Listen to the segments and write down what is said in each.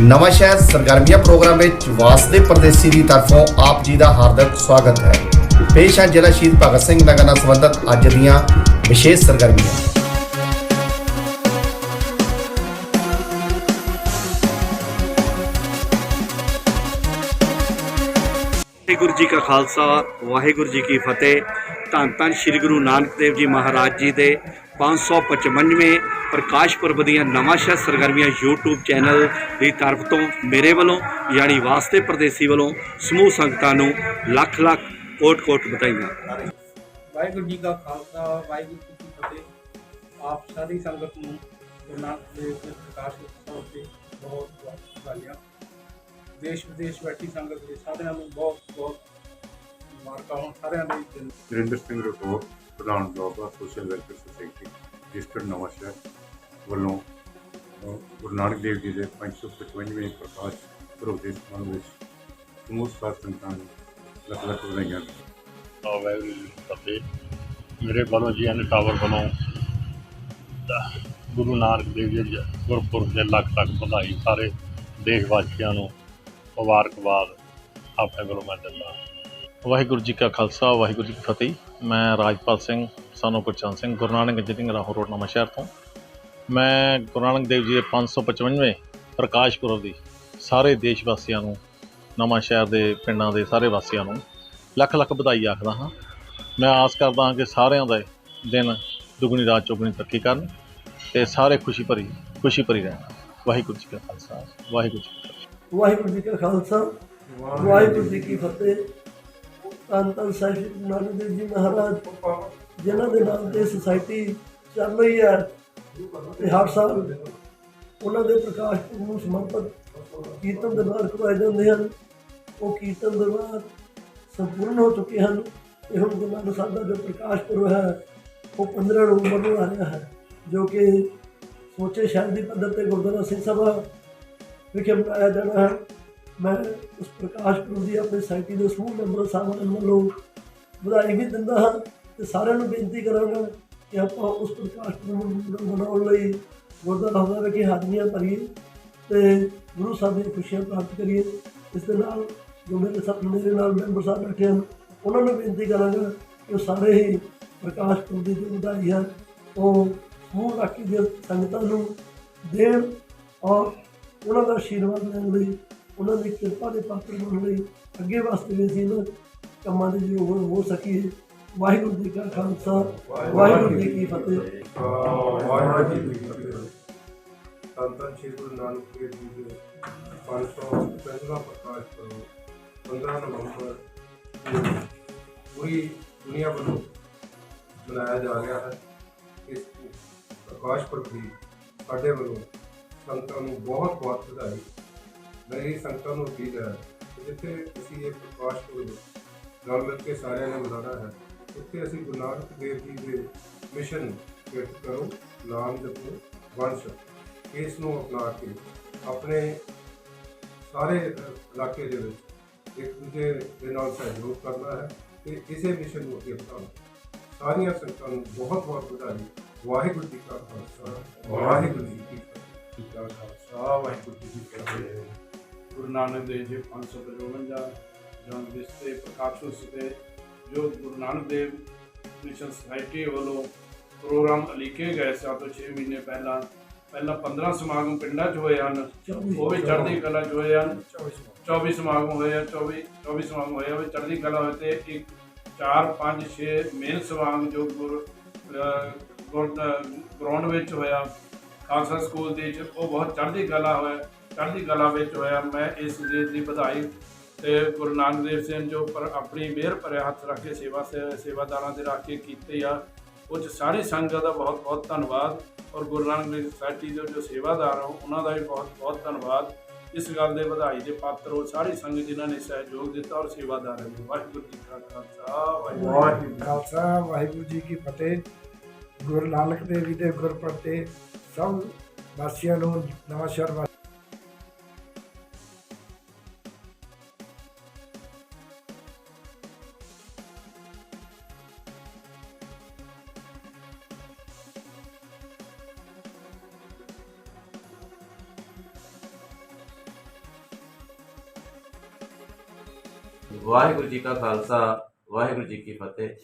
ਨਵਾਂ ਸ਼ਹਿਰ ਸਰਗਰਮੀਆਂ ਪ੍ਰੋਗਰਾਮ ਵਿੱਚ ਵਾਸਦੇ ਪਰਦੇਸੀ ਦੀ ਤਰਫੋਂ ਆਪ ਜੀ ਦਾ ਹਾਰਦਿਕ ਸਵਾਗਤ ਹੈ। ਪੇਸ਼ ਹੈ ਜ਼ਿਲ੍ਹਾ ਸ਼ਹੀਦ ਭਗਤ ਸਿੰਘ ਨਗਰ ਨਾਲ ਸੰਬੰਧਿਤ ਅੱਜ ਦੀਆਂ ਵਿਸ਼ੇਸ਼ ਸਰਗਰਮੀਆਂ। ਵਾਹਿਗੁਰੂ ਜੀ ਕਾ ਖਾਲਸਾ, ਵਾਹਿਗੁਰੂ ਜੀ ਕੀ ਫਤਿਹ। ਧੰਨ ਧੰਨ ਸ੍ਰੀ ਗੁਰੂ ਨਾਨਕ ਦੇਵ ਜੀ ਮਹਾਰਾਜ ਜੀ ਦੇ 555ਵੇਂ ਪ੍ਰਕਾਸ਼ ਪੁਰਬ ਦੀਆਂ ਨਵਾਂ ਸ਼ਹਿਰ ਸਰਗਰਮੀਆਂ YouTube ਚੈਨਲ ਦੀ ਤਰਫ ਤੋਂ ਮੇਰੇ ਵੱਲੋਂ ਯਾਨੀ ਵਾਸਤੇ ਪਰਦੇਸੀ ਵੱਲੋਂ ਸਮੂਹ ਸੰਗਤਾਂ ਨੂੰ ਲੱਖ ਲੱਖ ਕੋਟ ਕੋਟ ਵਧਾਈਆਂ। ਵਾਹਿਗੁਰੂ ਜੀ ਕਾ ਖਾਲਸਾ ਵਾਹਿਗੁਰੂ ਜੀ ਕੀ ਫਤਿਹ। ਆਪ ਸਾਰੀ ਸੰਗਤ ਨੂੰ ਗੁਰੂ ਨਾਨਕ ਦੇਵ ਦੇ ਪ੍ਰਕਾਸ਼ ਉਤਸਵ ਤੇ ਬਹੁਤ ਬਹੁਤ ਵਧਾਈਆਂ। ਦੇਸ਼ ਵਿਦੇਸ਼ ਬੈਠੀ ਸੰਗਤ ਦੇ ਸਾਰਿਆਂ ਨੂੰ ਬਹੁਤ ਬਹੁਤ ਮੁਬਾਰਕਾਂ ਹੋਣ ਸਾਰਿਆਂ ਦੇ ਦਿਨ। ਸਿੰਘ ਰਟੋਰ ਪ੍ਰਧਾਨ ਜੋਗਾ ਸੋਸ਼ਲ ਵੈਲਫੇਅਰ ਸੁਸਾਇਟੀ ਡਿਸਟ੍ਰਿਕਟ ਨਵਾਂ ਵੱਲੋਂ ਗੁਰੂ ਨਾਨਕ ਦੇਵ ਜੀ ਦੇ 555ਵੇਂ ਪ੍ਰਕਾਸ਼ ਪੁਰਬ ਦੇ ਸਮਾਗਮ ਵਿੱਚ ਸਮੂਹ ਸਾਧ ਸੰਗਤਾਂ ਨੂੰ ਲੱਖ ਲੱਖ ਵਧਾਈਆਂ। ਆ ਵਾਹਿਗੁਰੂ ਜੀ ਮੇਰੇ ਵੱਲੋਂ ਜੀ ਐਨ ਟਾਵਰ ਵੱਲੋਂ ਗੁਰੂ ਨਾਨਕ ਦੇਵ ਜੀ ਗੁਰਪੁਰਬ ਦੇ ਲੱਖ ਲੱਖ ਵਧਾਈ। ਸਾਰੇ ਦੇਸ਼ ਵਾਸੀਆਂ ਨੂੰ ਮੁਬਾਰਕਬਾਦ। ਆਪਣੇ ਵੱਲੋਂ ਮੈਂ ਦਿੰਦਾ। ਵਾਹਿਗੁਰੂ ਜੀ ਕਾ ਖਾਲਸਾ, ਵਾਹਿਗੁਰੂ ਜੀ ਕੀ ਫਤਿਹ। ਮੈਂ ਰਾਜਪਾਲ ਸਿੰਘ ਸਾਨੂੰ Gurcharan Singh, Guru Nanak engineering Rahon road Nawanshahr ਤੋਂ। ਮੈਂ ਗੁਰੂ ਨਾਨਕ ਦੇਵ ਜੀ ਦੇ 555ਵੇਂ ਪ੍ਰਕਾਸ਼ ਪੁਰਬ ਦੀ ਸਾਰੇ ਦੇਸ਼ ਵਾਸੀਆਂ ਨੂੰ, ਨਵਾਂ ਸ਼ਹਿਰ ਦੇ ਪਿੰਡਾਂ ਦੇ ਸਾਰੇ ਵਾਸੀਆਂ ਨੂੰ ਲੱਖ ਲੱਖ ਵਧਾਈ ਆਖਦਾ ਹਾਂ। ਮੈਂ ਆਸ ਕਰਦਾ ਹਾਂ ਕਿ ਸਾਰਿਆਂ ਦਾ ਦਿਨ ਦੁਗਣੀ ਰਾਤ ਚੌਗਣੀ ਤਰੱਕੀ ਕਰਨ ਤੇ ਸਾਰੇ ਖੁਸ਼ੀ ਭਰੀ ਖੁਸ਼ੀ ਭਰੀ ਰਹਿਣ। ਵਾਹਿਗੁਰੂ ਜੀ ਕਾ ਖਾਲਸਾ, ਵਾਹਿਗੁਰੂ ਜੀ ਕੀ ਫਤਿਹ। ਵਾਹਿਗੁਰੂ ਜੀ ਕਾ ਖਾਲਸਾ, ਵਾਹਿਗੁਰੂ ਜੀ ਕੀ ਫਤਿਹ। ਧੰਨ ਧੰਨ ਸਾਹਿਬ ਸ਼੍ਰੀ ਗੁਰੂ ਨਾਨਕ ਦੇਵ ਜੀ ਮਹਾਰਾਜ, ਜਿਨ੍ਹਾਂ ਦੇ ਨਾਮ ਤੇ ਸੁਸਾਇਟੀ ਚੱਲ ਰਹੀ ਹੈ, ਤੇ ਹਰ ਸਾਲ ਉਹਨਾਂ ਦੇ ਪ੍ਰਕਾਸ਼ ਪੁਰਬ ਨੂੰ ਸਮਰਪਿਤ ਕੀਰਤਨ ਦਰਬਾਰ ਕਰਵਾਏ ਜਾਂਦੇ ਹਨ। ਉਹ ਕੀਰਤਨ ਦਰਬਾਰ ਸੰਪੂਰਨ ਹੋ ਚੁੱਕੇ ਹਨ ਤੇ ਹੁਣ ਗੁਰੂ ਨਾਨਕ ਸਾਹਿਬ ਦਾ ਜੋ ਪ੍ਰਕਾਸ਼ ਪੁਰਬ ਹੈ, ਉਹ 15 ਨਵੰਬਰ ਨੂੰ ਆ ਰਿਹਾ ਹੈ, ਜੋ ਕਿ ਸੋਚੇ ਸ਼ਹਿਰ ਦੀ ਪੱਧਰ ਤੇ ਗੁਰਦੁਆਰਾ ਸਿੰਘ ਸਭਾ ਵਿਖੇ ਮਨਾਇਆ ਜਾਣਾ ਹੈ। ਮੈਂ ਉਸ ਪ੍ਰਕਾਸ਼ ਪੁਰਬ ਦੀ ਆਪਣੀ ਸੁਸਾਇਟੀ ਦੇ ਸਮੂਹ ਮੈਂਬਰ ਸਾਹਿਬਾਨ ਵੱਲੋਂ ਵਧਾਈ ਵੀ ਦਿੰਦਾ ਹਾਂ ਤੇ ਸਾਰਿਆਂ ਨੂੰ ਬੇਨਤੀ ਕਰਾਂਗਾ ਕਿ ਆਪਾਂ ਉਸ ਪ੍ਰਕਾਸ਼ ਪੁਰਬ ਨੂੰ ਮਨਾਉਣ ਲਈ ਗੁਰਦੁਆਰਾ ਸਾਹਿਬ ਵਿਖੇ ਹਾਜ਼ਰੀਆਂ ਭਰੀਏ ਤੇ ਗੁਰੂ ਸਾਹਿਬ ਦੀਆਂ ਖੁਸ਼ੀਆਂ ਪ੍ਰਾਪਤ ਕਰੀਏ। ਇਸ ਦੇ ਨਾਲ ਜੋ ਮੇਰੇ ਸਾਥ ਮੇਰੇ ਨਾਲ ਮੈਂਬਰ ਸਾਹਿਬ ਬੈਠੇ ਹਨ, ਉਹਨਾਂ ਨੂੰ ਬੇਨਤੀ ਕਰਾਂਗਾ ਕਿ ਉਹ ਸਾਰੇ ਹੀ ਪ੍ਰਕਾਸ਼ ਪੁਰਬ ਦੀ ਜੋ ਵਧਾਈ ਹੈ, ਉਹ ਸਮੂਹ ਰਾਖੀ ਦੇ ਸੰਗਤਾਂ ਨੂੰ ਦੇਣ ਔਰ ਉਹਨਾਂ ਦਾ ਆਸ਼ੀਰਵਾਦ ਲੈਣ ਲਈ ਉਹਨਾਂ ਦੀ ਕਿਰਪਾ ਦੇ ਪਾਤਰ ਬਣਨ ਲਈ ਅੱਗੇ ਵਾਸਤੇ ਵੀ ਅਸੀਂ ਇਹਨਾਂ ਕੰਮਾਂ ਦੇ ਯੋਗ ਹੋ ਸਕੀਏ। ਵਾਹਿਗੁਰੂ ਜੀ ਕਾ ਖਾਲਸਾ, ਵਾਹਿਗੁਰੂ ਜੀ ਕੀ ਫਤਿਹ। ਵਾਹਿਗੁਰੂ ਜੀ ਕੀ ਫਤਿਹ। ਧੰਨ ਸ਼੍ਰੀ ਗੁਰੂ ਨਾਨਕ ਦੇਵ ਜੀ ਦੇ 555ਵਾਂ ਪ੍ਰਕਾਸ਼ ਪੁਰਬ 15 ਨਵੰਬਰ ਪੂਰੀ ਦੁਨੀਆ ਵੱਲੋਂ ਮਨਾਇਆ ਜਾ ਰਿਹਾ ਹੈ। ਇਸ ਪ੍ਰਕਾਸ਼ ਪੁਰਬ ਦੀ ਸਾਡੇ ਵੱਲੋਂ ਸੰਤਾਂ ਨੂੰ ਬਹੁਤ ਬਹੁਤ ਵਧਾਈ। ਮੇਰੀ ਸੰਗਤਾਂ ਨੂੰ ਅਪੀਲ ਹੈ। ਕਿ ਜਿੱਥੇ ਅਸੀਂ ਇਹ ਪ੍ਰਕਾਸ਼ ਪੁਰਬ ਨਾਲ ਮਿਲ ਕੇ ਸਾਰਿਆਂ ਨੇ ਮਨਾਉਣਾ ਹੈ, ਉੱਥੇ ਅਸੀਂ ਗੁਰੂ ਨਾਨਕ ਦੇਵ ਜੀ ਦੇ ਮਿਸ਼ਨ ਕਿਰਤ ਕਰੋ, ਨਾਮ ਜਪੋ, ਵੰਸ਼ ਇਸ ਨੂੰ ਅਪਣਾ ਕੇ ਆਪਣੇ ਸਾਰੇ ਇਲਾਕੇ ਦੇ ਵਿੱਚ ਇੱਕ ਦੂਜੇ ਦੇ ਨਾਲ ਸਹਿਯੋਗ ਕਰਨਾ ਹੈ ਤੇ ਇਸੇ ਮਿਸ਼ਨ ਨੂੰ ਅੱਗੇ ਵਧਾਉਣਾ ਸਾਰੀਆਂ ਸੰਗਤਾਂ ਨੂੰ ਬਹੁਤ ਬਹੁਤ ਵਧਾਈ। ਵਾਹਿਗੁਰੂ ਜੀ ਕਾ ਖਾਲਸਾ, ਵਾਹਿਗੁਰੂ ਜੀ ਕੀ ਫਤਿਹ। ਕਾ ਖਾਲਸਾ ਵਾਹਿਗੁਰੂ ਜੀ ਕੀ ਫਤਿਹ। ਗੁਰੂ ਨਾਨਕ ਦੇਵ ਜੀ 555 ਜਨਮ ਦਿਵਸ ਤੇ ਪ੍ਰਕਾਸ਼ ਉਤਸਵ ਤੇ ਜੋ ਗੁਰੂ ਨਾਨਕ ਦੇਵ ਮਿਸ਼ਨ ਸੁਸਾਇਟੀ ਵੱਲੋਂ ਪ੍ਰੋਗਰਾਮ ਅਲੀਕੇ ਗਏ ਸੀ ਤੋਂ 6 ਮਹੀਨੇ ਪਹਿਲਾਂ ਪਹਿਲਾਂ 15 ਸਮਾਗਮ ਪਿੰਡਾਂ 'ਚ ਹੋਏ ਹਨ ਉਹ ਵੀ ਚੜ੍ਹਦੀ ਕਲਾ 'ਚ ਹੋਏ ਹਨ। 24 ਸਮਾਗਮ। ਹੋਏ ਆ 24 24 ਸਮਾਗਮ ਹੋਏ ਆ ਉਹ ਵੀ ਚੜ੍ਹਦੀ ਕਲਾ ਹੋਏ ਤੇ ਇੱਕ 4 5 6 ਮੇਨ ਸਮਾਗਮ ਜੋ ਗੁਰ ਗਰਾਊਂਡ ਵਿੱਚ ਹੋਇਆ ਖਾਲਸਾ ਸਕੂਲ ਦੇ ਵਿੱਚ ਉਹ ਬਹੁਤ ਚੜ੍ਹਦੀ ਕਲਾ ਹੋਇਆ। ਚੜ੍ਹਦੀ ਕਲਾ ਵਿੱਚ ਹੋਇਆ, ਮੈਂ ਇਸ ਦੇਸ਼ ਦੀ ਵਧਾਈ ਤੇ ਗੁਰੂ ਨਾਨਕ ਦੇਵ ਸਿੰਘ ਜੋ ਪਰ ਆਪਣੀ ਮਿਹਰ ਭਰਿਆ ਹੱਥ ਰੱਖ ਕੇ ਸੇਵਾ ਸੇ- ਸੇਵਾਦਾਰਾਂ ਦੇ ਰੱਖ ਕੇ ਕੀਤੇ ਆ, ਉਹ 'ਚ ਸਾਰੀ ਸੰਗਤ ਦਾ ਬਹੁਤ ਬਹੁਤ ਧੰਨਵਾਦ ਔਰ ਗੁਰੂ ਨਾਨਕ ਦੇਵ ਸੁਸਾਇਟੀ ਦੇ ਜੋ ਸੇਵਾਦਾਰ ਆ, ਉਹਨਾਂ ਦਾ ਵੀ ਬਹੁਤ ਬਹੁਤ ਧੰਨਵਾਦ। ਇਸ ਗੱਲ ਦੇ ਵਧਾਈ ਦੇ ਪਾਤਰ ਉਹ ਸਾਰੀ ਸੰਗਤ ਜਿਨ੍ਹਾਂ ਨੇ ਸਹਿਯੋਗ ਦਿੱਤਾ ਔਰ ਸੇਵਾਦਾਰ ਹੈ ਵਾਹਿਗੁਰੂ ਜੀ ਕਾ ਖਾਲਸਾ, ਵਾਹਿਗੁਰੂ ਵਾਹਿਗੁਰੂ ਖਾਲਸਾ, ਵਾਹਿਗੁਰੂ ਜੀ ਕੀ ਫਤਿਹ। ਗੁਰੂ ਨਾਨਕ ਦੇਵ ਜੀ ਦੇ ਗੁਰਪੁਰਬ ਸਭ ਵਾਸੀਆਂ ਨੂੰ ਨਵਾਂ ਸ਼ਹਿਰ ਵਾਹਿਗੁਰੂ ਜੀ ਕਾ ਖਾਲਸਾ, ਵਾਹਿਗੁਰੂ ਜੀ ਕੀ ਫਤਿਹ।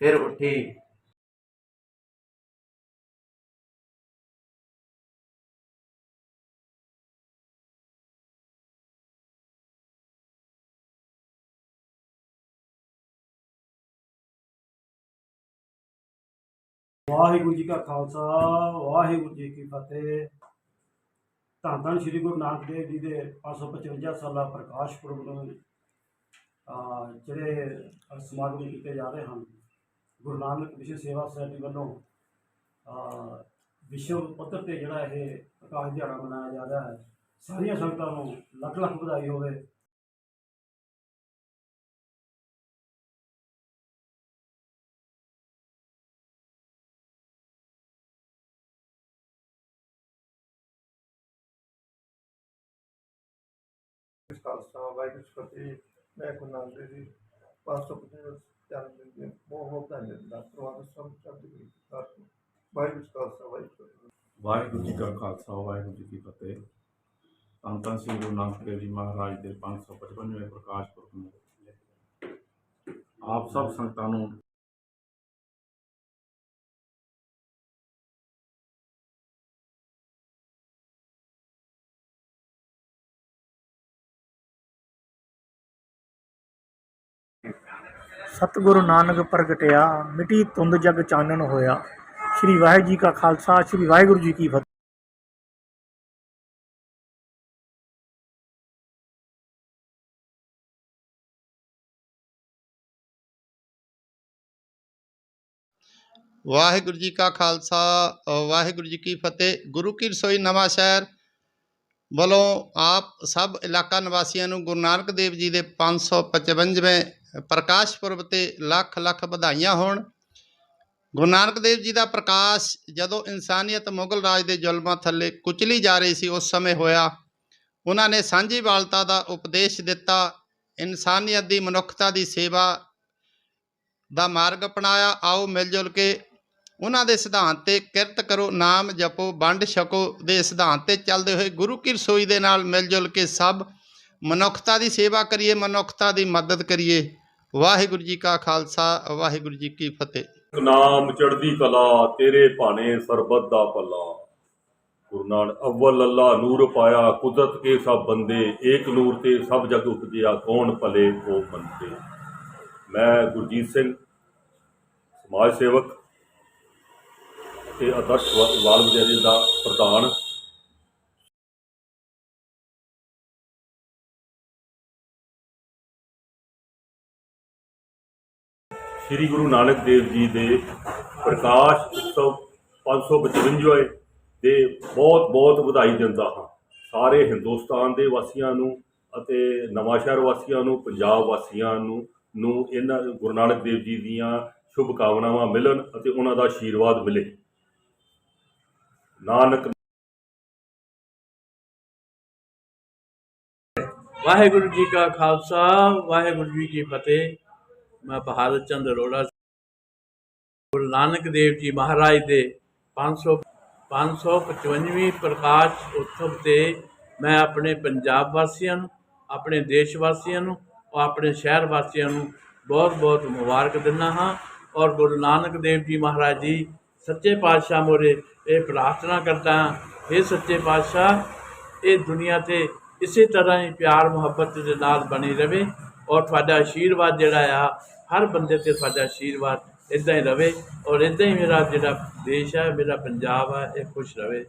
ਫਿਰ ਉੱਠੀ। ਵਾਹਿਗੁਰੂ ਜੀ ਕਾ ਖਾਲਸਾ, ਵਾਹਿਗੁਰੂ ਜੀ ਕੀ ਫਤਿਹ। ਧੰਨ ਧੰਨ ਸ੍ਰੀ ਗੁਰੂ ਨਾਨਕ ਦੇਵ ਜੀ ਦੇ 555 ਸਾਲਾ ਪ੍ਰਕਾਸ਼ ਪੁਰਬ ਨੂੰ ਜਿਹੜੇ ਸਮਾਗਮ ਕੀਤੇ ਜਾ ਰਹੇ ਹਨ, ਗੁਰੂ ਨਾਨਕ ਵਿਸ਼ਵ ਸੇਵਾ ਸੁਸਾਇਟੀ ਵੱਲੋਂ ਵਿਸ਼ਵ ਪੱਧਰ ਤੇ ਜਿਹੜਾ ਇਹ ਪ੍ਰਕਾਸ਼ ਦਿਹਾੜਾ ਮਨਾਇਆ ਜਾ ਰਿਹਾ ਹੈ, ਸਾਰੀਆਂ ਸੰਗਤਾਂ ਨੂੰ ਲੱਖ ਲੱਖ ਵਧਾਈ ਹੋਵੇ। ਖਾਲਸਾ, ਵਾਹਿਗੁਰੂ ਜੀ ਫਤਿਹ। ਮੈਂ ਗੁਰੂ ਨਾਨਕ ਦੇਵ ਜੀ 555 ਜਨਮ ਦਿਨ ਦੇ ਬਹੁਤ ਬਹੁਤ ਧੰਨਵਾਦ ਪ੍ਰਵਾਦ ਸਭ ਚੜ੍ਹਦੀ ਕਲਾ ਦੀ ਪ੍ਰਾਰਥਨਾ ਵਾਹਿਗੁਰੂ ਜੀ ਕਾ ਖਾਲਸਾ, ਵਾਹਿਗੁਰੂ ਜੀ ਕੀ ਫਤਿਹ। ਵਾਹਿਗੁਰੂ ਜੀ ਕਾ ਖਾਲਸਾ, ਵਾਹਿਗੁਰੂ ਜੀ ਕੀ ਫਤਿਹ। ਧੰਨ ਧੰਨ ਸ੍ਰੀ ਗੁਰੂ ਨਾਨਕ ਦੇਵ ਜੀ ਮਹਾਰਾਜ ਦੇ 555ਵੇਂ ਪ੍ਰਕਾਸ਼ ਪੁਰਬ ਨੂੰ ਆਪ ਸਭ ਸੰਗਤਾਂ ਨੂੰ ਸਤਿਗੁਰੂ ਨਾਨਕ ਪ੍ਰਗਟਿਆ, ਮਿਟੀ ਤੁੰਦ ਜਗ ਚਾਨਣ ਹੋਇਆ। ਸ੍ਰੀ ਵਾਹਿਗੁਰੂ ਜੀ ਕਾ ਖਾਲਸਾ, ਸ੍ਰੀ ਵਾਹਿਗੁਰੂ ਜੀ ਕੀ ਫਤਿਹ। ਵਾਹਿਗੁਰੂ ਜੀ ਕਾ ਖਾਲਸਾ ਵਾਹਿਗੁਰੂ ਜੀ ਕੀ ਫਤਿਹ। ਗੁਰੂ ਕੀ ਰਸੋਈ ਨਵਾਂ ਸ਼ਹਿਰ ਵੱਲੋਂ ਆਪ ਸਭ ਇਲਾਕਾ ਨਿਵਾਸੀਆਂ ਨੂੰ ਗੁਰੂ ਨਾਨਕ ਦੇਵ ਜੀ ਦੇ 555ਵੇਂ ਪ੍ਰਕਾਸ਼ ਪੁਰਬ ਤੇ ਲੱਖ ਲੱਖ ਵਧਾਈਆਂ ਹੋਣ। ਗੁਰੂ ਨਾਨਕ ਦੇਵ ਜੀ ਦਾ ਪ੍ਰਕਾਸ਼ ਜਦੋਂ ਇਨਸਾਨੀਅਤ ਮੁਗਲ ਰਾਜ ਦੇ ਜ਼ੁਲਮਾਂ ਥੱਲੇ ਕੁਚਲੀ ਜਾ ਰਹੀ ਸੀ, ਉਸ ਸਮੇਂ ਹੋਇਆ। ਉਹਨਾਂ ਨੇ ਸਾਂਝੀ ਵਾਲਤਾ ਦਾ ਉਪਦੇਸ਼ ਦਿੱਤਾ। ਇਨਸਾਨੀਅਤ ਦੀ ਮਨੁੱਖਤਾ ਦੀ ਸੇਵਾ ਦਾ ਮਾਰਗ ਅਪਣਾਇਆ। ਆਓ ਮਿਲ ਜੁਲ ਕੇ ਉਹਨਾਂ ਦੇ ਸਿਧਾਂਤ ਤੇ ਕਿਰਤ ਕਰੋ, ਨਾਮ ਜਪੋ, ਵੰਡ ਛਕੋ ਦੇ ਸਿਧਾਂਤ ਤੇ ਚੱਲਦੇ ਹੋਏ ਗੁਰੂ ਕੀ ਰਸੋਈ ਦੇ ਨਾਲ ਮਿਲ ਜੁਲ ਕੇ ਸਭ ਮਨੁੱਖਤਾ ਦੀ ਸੇਵਾ ਕਰੀਏ, ਮਨੁੱਖਤਾ ਦੀ ਮਦਦ ਕਰੀਏ। ਵਾਹਿਗੁਰੂ ਜੀ ਕਾ ਖਾਲਸਾ, ਵਾਹਿਗੁਰੂ ਜੀ ਕੀ ਫਤਿਹ। ਨਾਮ ਚੜਦੀ ਕਲਾ, ਤੇਰੇ ਭਾਣੇ ਸਰਬਤ ਦਾ ਭਲਾ। ਗੁਰੂ ਨਾਨਕ ਅਵਲ ਅੱਲਾ ਨੂਰ ਪਾਇਆ, ਕੁਦਰਤ ਕੇ ਸਭ ਬੰਦੇ, ਏਕ ਨੂਰ ਤੇ ਸਭ ਜਗ ਉਪਜਿਆ, ਕੌਣ ਭਲੇ ਉਹ ਮੰਦੇ। ਮੈਂ ਗੁਰਜੀਤ ਸਿੰਘ, ਸਮਾਜ ਸੇਵਕ ਤੇ ਆਦਰਸ਼ ਵਾ- ਬਾਲ ਵਿਦਿਆਲੇ ਦਾ ਪ੍ਰਧਾਨ। ਸ੍ਰੀ ਗੁਰੂ ਨਾਨਕ ਦੇਵ ਜੀ ਦੇ ਪ੍ਰਕਾਸ਼ ਉਤਸਵ 555 ਦੇ ਬਹੁਤ ਬਹੁਤ ਵਧਾਈ ਦਿੰਦਾ ਹਾਂ। ਸਾਰੇ ਹਿੰਦੁਸਤਾਨ ਦੇ ਵਾਸੀਆਂ ਨੂੰ ਅਤੇ ਨਵਾਂਸ਼ਹਿਰ ਵਾਸੀਆਂ ਨੂੰ, ਪੰਜਾਬ ਵਾਸੀਆਂ ਨੂੰ ਨੂੰ ਇਹਨਾਂ ਗੁਰੂ ਨਾਨਕ ਦੇਵ ਜੀ ਦੀਆਂ ਸ਼ੁਭ ਕਾਮਨਾਵਾਂ ਮਿਲਣ ਅਤੇ ਉਹਨਾਂ ਦਾ ਆਸ਼ੀਰਵਾਦ ਮਿਲੇ। ਨਾਨਕ ਵਾਹਿਗੁਰੂ ਜੀ ਕਾ ਖਾਲਸਾ, ਵਾਹਿਗੁਰੂ ਜੀ ਕੀ ਫਤਿਹ। ਮੈਂ ਬਹਾਦਰ ਚੰਦ ਅਰੋੜਾ ਗੁਰੂ ਨਾਨਕ ਦੇਵ ਜੀ ਮਹਾਰਾਜ ਦੇ 500 555ਵੀਂ ਪ੍ਰਕਾਸ਼ ਉਤਸਵ ਤੇ ਮੈਂ ਆਪਣੇ ਪੰਜਾਬ ਵਾਸੀਆਂ ਨੂੰ, ਆਪਣੇ ਦੇਸ਼ ਵਾਸੀਆਂ ਨੂੰ ਔਰ ਆਪਣੇ ਸ਼ਹਿਰ ਵਾਸੀਆਂ ਨੂੰ ਬਹੁਤ ਬਹੁਤ ਮੁਬਾਰਕ ਦਿੰਦਾ ਹਾਂ ਔਰ ਗੁਰੂ ਨਾਨਕ ਦੇਵ ਜੀ ਮਹਾਰਾਜ ਜੀ ਸੱਚੇ ਪਾਤਸ਼ਾਹ ਮੋਰੇ ਇਹ ਪ੍ਰਾਰਥਨਾ ਕਰਦਾ ਹਾਂ ਇਹ ਸੱਚੇ ਪਾਤਸ਼ਾਹ, ਇਹ ਦੁਨੀਆ ਤੇ ਇਸੇ ਤਰ੍ਹਾਂ ਹੀ ਪਿਆਰ ਮੁਹੱਬਤ ਦੇ ਨਾਲ ਬਣੀ ਰਵੇ ਔਰ ਤੁਹਾਡਾ ਆਸ਼ੀਰਵਾਦ ਜਿਹੜਾ ਆ, ਹਰ ਬੰਦੇ ਤੇ ਤੁਹਾਡਾ ਆਸ਼ੀਰਵਾਦ ਇਦਾਂ ਹੀ ਰਵੇ ਔਰ ਇਦਾਂ ਹੀ ਮੇਰਾ ਜਿਹੜਾ ਦੇਸ਼ ਹੈ ਮੇਰਾ ਪੰਜਾਬ ਹੈ ਇਹ ਖੁਸ਼ ਰਵੇ।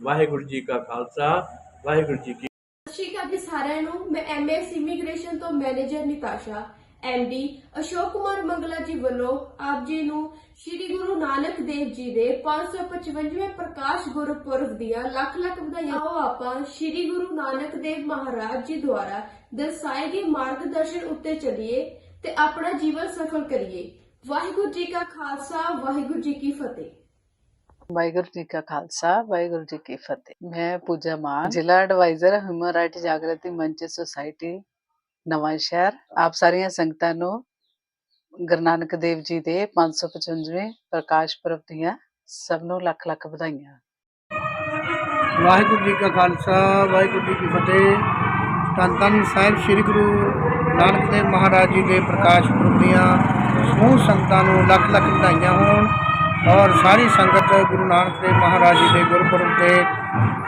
ਵਾਹਿਗੁਰੂ ਜੀ ਕਾ ਖਾਲਸਾ, ਵਾਹਿਗੁਰੂ ਜੀ ਕੀ ਸਤਿ ਸ਼੍ਰੀ ਅਕਾਲ ਜੀ ਸਾਰਿਆਂ ਨੂੰ। ਮੈਂ ਐਮਐਸ ਇਮੀਗ੍ਰੇਸ਼ਨ ਤੋਂ ਮੈਨੇਜਰ ਨਿਤਾਸ਼ਾ ਐਮਡੀ ਅਸ਼ੋਕ ਕੁਮਾਰ ਮੰਗਲਾ ਜੀ ਵੱਲੋਂ ਆਪ ਜੀ ਨੂੰ ਸ੍ਰੀ ਗੁਰੂ ਨਾਨਕ ਦੇਵ ਜੀ ਦੇ 555ਵੇਂ ਪ੍ਰਕਾਸ਼ ਗੁਰਪੁਰਬ ਦੀਆਂ ਲੱਖ ਲੱਖ ਵਧਾਈਆਂ ਆਓ ਆਪਾਂ ਸ੍ਰੀ ਗੁਰੂ ਨਾਨਕ ਦੇਵ ਮਹਾਰਾਜ ਜੀ ਦੁਆਰਾ ਦਰਸਾਏ ਗਏ ਮਾਰਗਦਰਸ਼ਨ ਉੱਤੇ ਚੱਲੀਏ ਤੇ ਆਪਣਾ ਜੀਵਨ ਸਫਲ ਕਰੀਏ। ਵਾਹਿਗੁਰੂ ਜੀ ਕਾ ਖਾਲਸਾ, ਵਾਹਿਗੁਰੂ ਜੀ ਕੀ ਫਤਿਹ। ਵਾਹਿਗੁਰੂ ਜੀ ਕਾ ਖਾਲਸਾ, ਵਾਹਿਗੁਰੂ ਜੀ ਕੀ ਫਤਿਹ। ਮੈਂ ਪੂਜਾ ਮਾਨ, ਜ਼ਿਲ੍ਹਾ ਐਡਵਾਈਜ਼ਰ ਹਿਊਮਨ ਰਾਈਟ ਜਾਗਰਤੀ ਮੰਚ ਸੁਸਾਇਟੀ ਨਵਾਂ ਸ਼ਹਿਰ ਆਪ ਸਾਰੀਆਂ ਸੰਗਤਾਂ ਨੂੰ ਗੁਰੂ ਨਾਨਕ ਦੇਵ ਜੀ ਦੇ 555ਵੇਂ ਪ੍ਰਕਾਸ਼ ਪੁਰਬ ਦੀਆਂ ਸਭ ਨੂੰ ਲੱਖ ਲੱਖ ਵਧਾਈਆਂ। ਵਾਹਿਗੁਰੂ ਜੀ ਕਾ ਖਾਲਸਾ, ਵਾਹਿਗੁਰੂ ਜੀ ਕੀ ਫਤਿਹ। ਧੰਨ ਧੰਨ ਸਾਹਿਬ ਸ੍ਰੀ ਗੁਰੂ ਨਾਨਕ ਦੇਵ ਮਹਾਰਾਜ ਜੀ ਦੇ ਪ੍ਰਕਾਸ਼ ਪੁਰਬ ਦੀਆਂ ਸਮੂਹ ਸੰਗਤਾਂ ਨੂੰ ਲੱਖ ਲੱਖ ਵਧਾਈਆਂ ਹੋਣ ਔਰ ਸਾਰੀ ਸੰਗਤ ਗੁਰੂ ਨਾਨਕ ਦੇਵ ਮਹਾਰਾਜ ਜੀ ਦੇ ਗੁਰਪੁਰਬ ਤੇ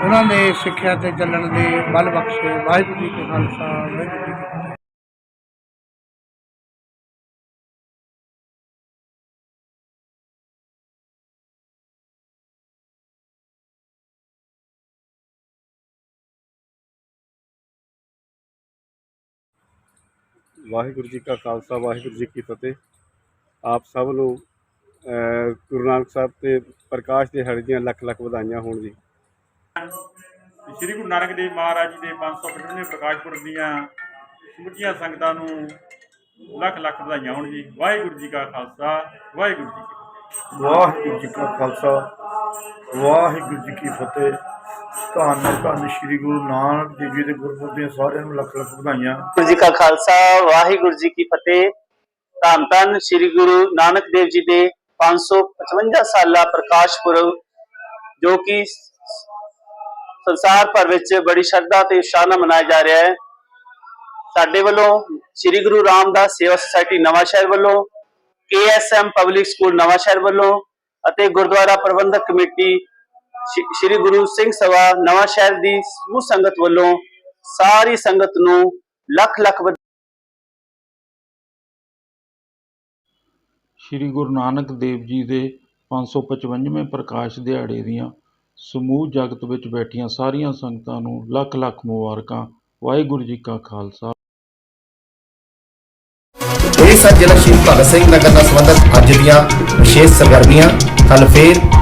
ਉਹਨਾਂ ਦੇ ਸਿੱਖਿਆ ਤੇ ਚੱਲਣ ਦੇ ਬਲ ਬਖਸ਼ੇ। ਵਾਹਿਗੁਰੂ ਜੀ ਕਾ ਖਾਲਸਾ, ਵਾਹਿਗੁਰੂ ਜੀ ਕੀ ਫਤਿਹ। ਵਾਹਿਗੁਰੂ ਜੀ ਕਾ ਖਾਲਸਾ ਵਾਹਿਗੁਰੂ ਜੀ ਕੀ ਫਤਿਹ। ਆਪ ਸਭ ਨੂੰ ਗੁਰੂ ਨਾਨਕ ਸਾਹਿਬ ਤੇ ਪ੍ਰਕਾਸ਼ ਦਿਹਾੜੇ ਦੀਆਂ ਲੱਖ ਲੱਖ ਵਧਾਈਆਂ ਹੋਣ ਜੀ। ਸ੍ਰੀ ਗੁਰੂ ਨਾਨਕ ਦੇਵ ਮਹਾਰਾਜ ਜੀ ਦੇ 555ਵੇਂ ਪ੍ਰਕਾਸ਼ ਪੁਰਬ ਦੀਆਂ ਸਮੁੱਚੀਆਂ ਸੰਗਤਾਂ ਨੂੰ ਲੱਖ ਲੱਖ ਵਧਾਈਆਂ ਹੋਣ ਜੀ। ਵਾਹਿਗੁਰੂ ਜੀ ਕਾ ਖਾਲਸਾ ਵਾਹਿਗੁਰੂ ਜੀ ਕੀ ਫਤਿਹ। ਵਾਹਿਗੁਰੂ ਜੀ ਕਾ ਖਾਲਸਾ ਵਾਹਿਗੁਰੂ ਜੀ ਕੀ ਫਤਿਹ। ਧੰਨ ਧੰਨ ਸ੍ਰੀ ਗੁਰੂ ਨਾਨਕ ਦੇਵ ਜੀ ਦੇ ਗੁਰਪੁਰਬ ਦੀਆਂ ਸਾਰਿਆਂ ਨੂੰ ਲੱਖ ਲੱਖ ਵਧਾਈਆਂ। ਵਾਹਿਗੁਰੂ ਜੀ ਕਾ ਖਾਲਸਾ, ਵਾਹਿਗੁਰੂ ਜੀ ਕੀ ਫਤਿਹ। ਧੰਨ ਧੰਨ ਸ੍ਰੀ ਗੁਰੂ ਨਾਨਕ ਦੇਵ ਜੀ ਦੇ 555 ਸਾਲਾ ਪ੍ਰਕਾਸ਼ ਪੁਰਬ, ਜੋ ਕਿ ਸੰਸਾਰ ਭਰ ਵਿੱਚ ਬੜੀ ਸ਼ਰਧਾ ਤੇ ਉਤਸ਼ਾਹ ਨਾਲ ਮਨਾਇਆ ਜਾ ਰਿਹਾ ਹੈ। ਸਾਡੇ ਵੱਲੋਂ ਸ੍ਰੀ ਗੁਰੂ ਰਾਮਦਾਸ ਸੇਵਾ ਸੁਸਾਇਟੀ ਨਵਾਂ ਸ਼ਹਿਰ ਵੱਲੋਂ ਕੇਐਸਐਮ ਪਬਲਿਕ ਸਕੂਲ ਨਵਾਂ ਸ਼ਹਿਰ ਵੱਲੋਂ ਅਤੇ ਗੁਰਦੁਆਰਾ ਪ੍ਰਬੰਧਕ ਕਮੇਟੀ ਸ਼੍ਰੀ- ਗੁਰੂ ਸਿੰਘ ਸਭਾ ਨਵਾਂ ਸ਼ਹਿਰ ਦੀ ਸਮੂਹ ਸੰਗਤ ਵੱਲੋਂ ਸਾਰੀ ਸੰਗਤ ਨੂੰ ਲੱਖ ਲੱਖ ਸ੍ਰੀ ਗੁਰੂ ਨਾਨਕ ਦੇਵ ਜੀ ਦੇ 555ਵੇਂ ਪ੍ਰਕਾਸ਼ ਦਿਹਾੜੇ ਦੀਆਂ ਸਮੂਹ ਜਗਤ ਵਿੱਚ ਬੈਠੀਆਂ ਸਾਰੀਆਂ ਸੰਗਤਾਂ ਨੂੰ ਲੱਖ ਲੱਖ ਮੁਬਾਰਕਾਂ। ਵਾਹਿਗੁਰੂ ਜੀ ਕਾ ਖਾਲਸਾ। ਇਹ ਸਨ ਜ਼ਿਲ੍ਹਾ ਸ਼ਹੀਦ ਭਗਤ ਸਿੰਘ ਨਗਰ ਨਾਲ ਸੰਬੰਧਿਤ ਅੱਜ ਦੀਆਂ ਵਿਸ਼ੇਸ਼ ਸਰਗਰਮੀਆਂ। ਕੱਲ ਫੇਰ